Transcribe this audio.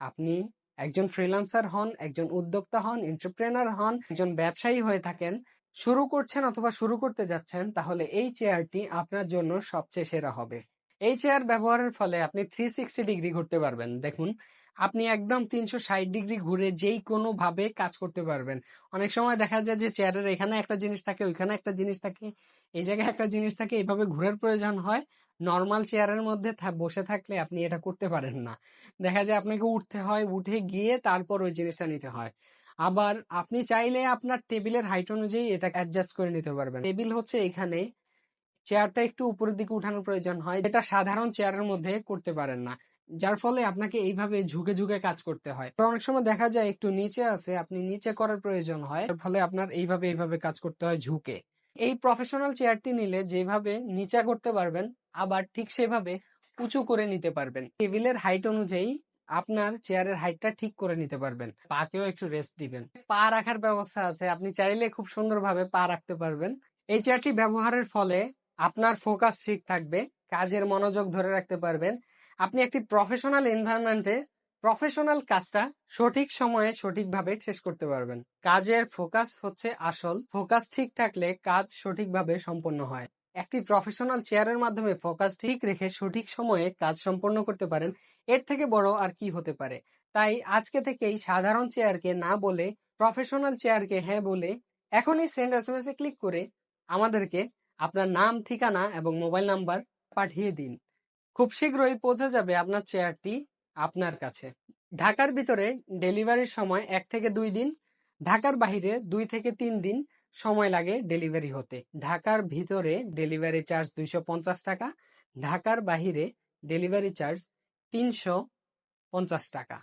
আপনি একজন ফ্রিল্যান্সার হন, একজন উদ্যোক্তা হন এন্টারপ্রেনার হন, একজন ব্যবসায়ী হয়ে থাকেন, শুরু করছেন অথবা শুরু করতে যাচ্ছেন, তাহলে এই চেয়ারটি আপনার জন্য সবচেয়ে সেরা হবে। এই চেয়ার ব্যবহারের ফলে আপনি থ্রি সিক্সটি ডিগ্রি ঘুরতে পারবেন। দেখুন, আপনি একদম তিনশো ষাট ডিগ্রি ঘুরে যেই কোনো ভাবে কাজ করতে পারবেন। অনেক সময় দেখা যায় যে চেয়ারের এখানে একটা জিনিস থাকে, ওইখানে একটা জিনিস থাকে, এই জায়গায় একটা জিনিস থাকে, এইভাবে ঘুরের প্রয়োজন হয়। নর্মাল চেয়ারের মধ্যে বসে থাকলে আপনি এটা করতে পারেন না। দেখা যায় আপনাকে উঠতে হয়, উঠে গিয়ে তারপর ওই জিনিসটা নিতে হয়। আবার আপনি চাইলে আপনার টেবিলের হাইট অনুযায়ী এটা অ্যাডজাস্ট করে নিতে পারবেন। টেবিল হচ্ছে এখানে চেয়ারটা একটু উপরের দিকে উঠানোর প্রয়োজন হয়, যেটা সাধারণ চেয়ারের মধ্যে করতে পারেন না। যার ফলে আপনাকে এইভাবে ঝুঁকে ঝুঁকে কাজ করতে হয়। অনেক সময় দেখা যায় একটু নিচে আছে, আপনি নিচে করার প্রয়োজন হয় ফলে আপনার এইভাবে এইভাবে কাজ করতে হয় ঝুঁকে। এই প্রফেশনাল চেয়ারটি নিলে যেভাবে নিচা করতে পারবেন আবার ঠিক সেভাবে উঁচু করে নিতে পারবেন। টেবিলের হাইট অনুযায়ী আপনার চেয়ারের হাইটটা ঠিক করে নিতে পারবেন। পাকেও একটু রেস্ট দিবেন। পা রাখার ব্যবস্থা আছে। আপনি চাইলে খুব সুন্দরভাবে পা রাখতে পারবেন। এই চেয়ারটি ব্যবহারের ফলে আপনার ফোকাস ঠিক থাকবে। কাজের মনোযোগ ধরে রাখতে পারবেন। আপনি একটি প্রফেশনাল এনভায়রনমেন্টে প্রফেশনাল কাজটা সঠিক সময়ে সঠিকভাবে শেষ করতে পারবেন। কাজের ফোকাস হচ্ছে আসল। ফোকাস ঠিক থাকলে কাজ সঠিকভাবে সম্পন্ন হয়। একটি প্রফেশনাল চেয়ারের মাধ্যমে ফোকাস ঠিক রেখে সঠিক সময়ে কাজ সম্পন্ন করতে পারেন। এর থেকে বড় আর কি হতে পারে? তাই আজকে থেকেই সাধারণ চেয়ারকে না বলে প্রফেশনাল চেয়ারকে হ্যাঁ বলে এখনই send S M A click করে আমাদেরকে আপনার নাম, ঠিকানা এবং মোবাইল নাম্বার পাঠিয়ে দিন। খুব শীঘ্রই পৌঁছে যাবে আপনার চেয়ারটি আপনার কাছে। ঢাকার ভিতরে ডেলিভারির সময় এক থেকে দুই দিন, ঢাকার বাহিরে দুই থেকে তিন দিন সময় লাগে ডেলিভারি হতে। ঢাকার ভিতরে ডেলিভারি চার্জ দুইশো পঞ্চাশ টাকা, ঢাকার বাহিরে ডেলিভারি চার্জ তিনশো পঞ্চাশ টাকা।